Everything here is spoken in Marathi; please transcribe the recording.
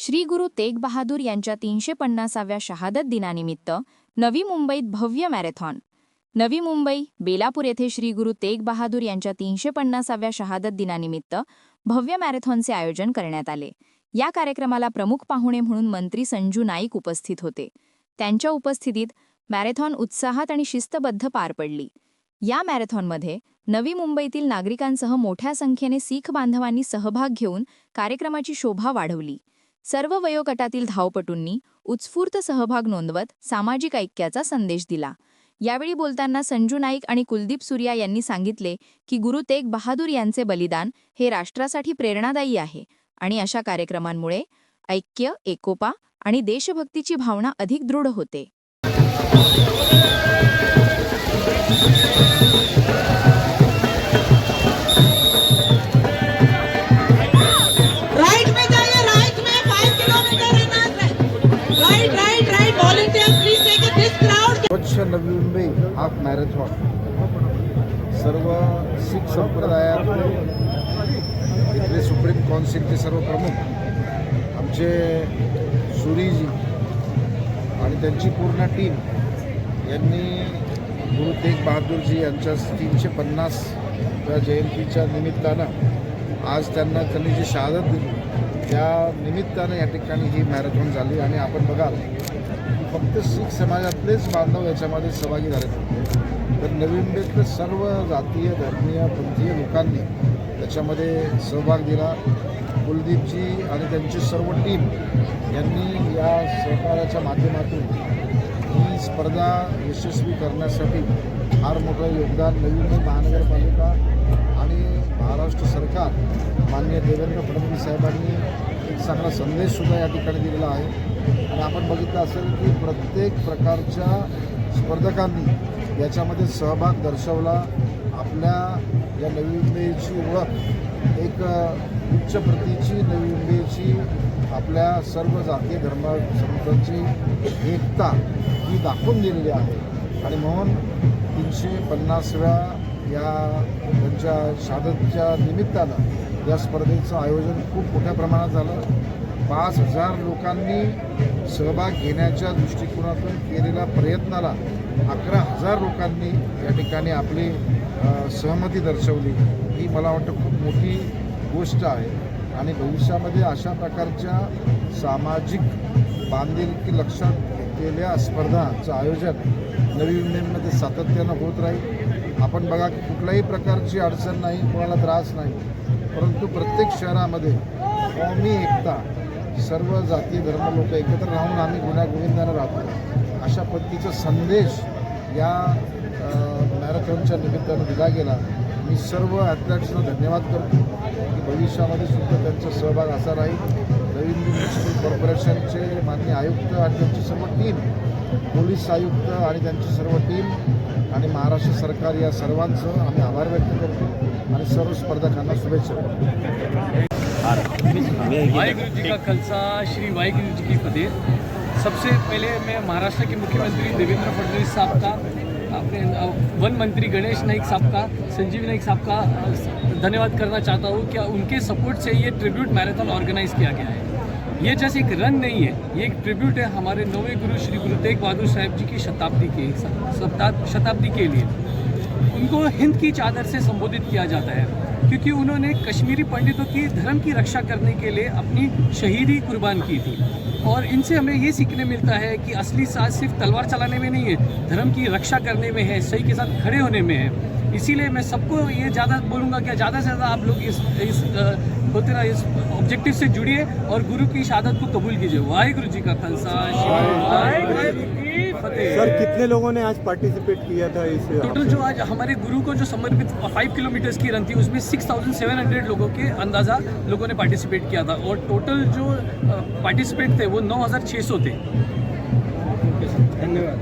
श्री गुरु तेग बहादूर यांच्या तीनशे पन्नासाव्या शहादत दिनानिमित्त नवी मुंबईत भव्य मॅरेथॉन. नवी मुंबई बेलापूर येथे श्री गुरु तेग बहादूर यांच्या तीनशे पन्नासाव्या शहादत दिनानिमित्त भव्य मॅरेथॉनचे आयोजन करण्यात आले. या कार्यक्रमाला प्रमुख पाहुणे म्हणून मंत्री संजू नाईक उपस्थित होते. त्यांच्या उपस्थितीत मॅरेथॉन उत्साहात आणि शिस्तबद्ध पार पडली. या मॅरेथॉनमध्ये नवी मुंबईतील नागरिकांसह मोठ्या संख्येने सीख बांधवांनी सहभाग घेऊन कार्यक्रमाची शोभा वाढवली. सर्व वयोगटातील धावपटूंनी उत्स्फूर्त सहभाग नोंदवत सामाजिक ऐक्याचा संदेश दिला. यावेळी बोलताना संजू नाईक आणि कुलदीप सूर्या यांनी सांगितले की गुरु तेग बहादूर यांचे बलिदान हे राष्ट्रासाठी प्रेरणादायी आहे आणि अशा कार्यक्रमांमुळे ऐक्य एकोपा आणि देशभक्तीची भावना अधिक दृढ होते. वर्ष नवी मुंबई हाफ मॅरेथॉन सर्व शीख संप्रदायात इथले सुप्रीम कौन्सिलचे सर्व प्रमुख आमचे सुरीजी आणि त्यांची पूर्ण टीम यांनी गुरु तेग बहादूरजी यांच्या तीनशे पन्नास जयंतीच्या निमित्तानं आज त्यांना त्यांनी जी शहादत दिली त्या निमित्तानं या ठिकाणी ही मॅरेथॉन झाली. आणि आपण बघाल फक्त शीख समाजातलेच बांधव याच्यामध्ये सहभागी झाले होते तर नवी मुंबईतले सर्व जातीय धर्मीय पंथीय लोकांनी त्याच्यामध्ये सहभाग दिला. कुलदीपजी आणि त्यांची सर्व टीम यांनी या सहकार्याच्या माध्यमातून ही स्पर्धा यशस्वी करण्यासाठी फार मोठं योगदान नवी मुंबई महानगरपालिका आणि महाराष्ट्र सरकार माननीय देवेंद्र फडणवीस साहेबांनी एक चांगला संदेशसुद्धा या ठिकाणी दिलेला आहे. आणि आपण बघितलं असेल की प्रत्येक प्रकारच्या स्पर्धकांनी याच्यामध्ये सहभाग दर्शवला. आपल्या या नवी मुंबईची ओळख एक उच्च प्रतीची नवी मुंबईची आपल्या सर्व जातीय धर्म एकता ही दाखवून दिलेली आहे. आणि म्हणून तीनशे पन्नासव्या या त्यांच्या शादतच्या निमित्तानं या स्पर्धेचं आयोजन खूप मोठ्या प्रमाणात झालं. पाच हजार लोकांनी सहभाग घेण्याच्या दृष्टिकोनातून केलेल्या प्रयत्नाला अकरा हजार लोकांनी या ठिकाणी आपली सहमती दर्शवली. ही मला वाटतं खूप मोठी गोष्ट आहे. आणि भविष्यामध्ये अशा प्रकारच्या सामाजिक बांधिलकी लक्षात घेतलेल्या स्पर्धांचं आयोजन नवी मुंबईमध्ये सातत्यानं होत राहील. आपण बघा की कुठल्याही प्रकारची अडचण नाही कोणाला त्रास नाही. परंतु प्रत्येक शहरामध्ये कौमी एकता सर्व जाती धर्म लोक एकत्र राहून आम्ही गुण्यागोविंदानं राहतो अशा पद्धतीचा संदेश या मॅरेथॉनच्या निमित्तानं दिला गेला. मी सर्व ॲथलेट्सना धन्यवाद करतो. की भविष्यामध्ये सुद्धा त्यांचा सहभाग असा राहील. नवीन म्युनिसिपल कॉर्पोरेशनचे माननीय आयुक्त आणि त्यांची सर्व टीम पोलीस आयुक्त आणि त्यांची सर्व टीम आणि महाराष्ट्र सरकार या सर्वांचं आम्ही आभार व्यक्त करतो आणि सर्व स्पर्धकांना शुभेच्छा देतो. जी का खालसा श्री वाहेगुरु जी की फतेह सबसे पहले मैं महाराष्ट्र के मुख्यमंत्री देवेंद्र फडणवीस साहब का अपने वन मंत्री गणेश नाइक साहब का संजीव नाइक साहब का धन्यवाद करना चाहता हूँ. क्या उनके सपोर्ट से ये ट्रिब्यूट मैराथन ऑर्गेनाइज किया गया है? ये जैसे एक रन नहीं है, ये एक ट्रिब्यूट है हमारे नवे गुरु श्री गुरु तेग बहादुर साहब जी की शताब्दी के शताब- शताब्दी के लिए। उनको हिंद की चादर से संबोधित किया जाता है, क्योंकि उन्होंने कश्मीरी पंडितों की धर्म की रक्षा करने के लिए अपनी शहीदी कुर्बान की थी। और इनसे हमें ये सीखने मिलता है कि असली साज सिर्फ़ तलवार चलाने में नहीं है, धर्म की रक्षा करने में है, सही के साथ खड़े होने में है। इसीलिए मैं सबको ये ज़्यादा बोलूँगा कि ज़्यादा से ज़्यादा आप लोग इस इस होते ना इस ऑब्जेक्टिव से जुड़िए और गुरु की शहादत को कबूल कीजिए। वाहिगुरु जी का खालसा सर कितने लोगों ने आज पार्टिसिपेट किया था इस टोटल जो आज हमारे गुरु को जो समर्पित फाइव किलोमीटर्स की रन थी उसमें सिक्स थाउज़ेंड सेवन हंड्रेड लोगों के अंदाज़ा लोगों ने पार्टिसिपेट किया था। और टोटल जो पार्टिसिपेट थे वो नौ हज़ार छः सौ थे। धन्यवाद।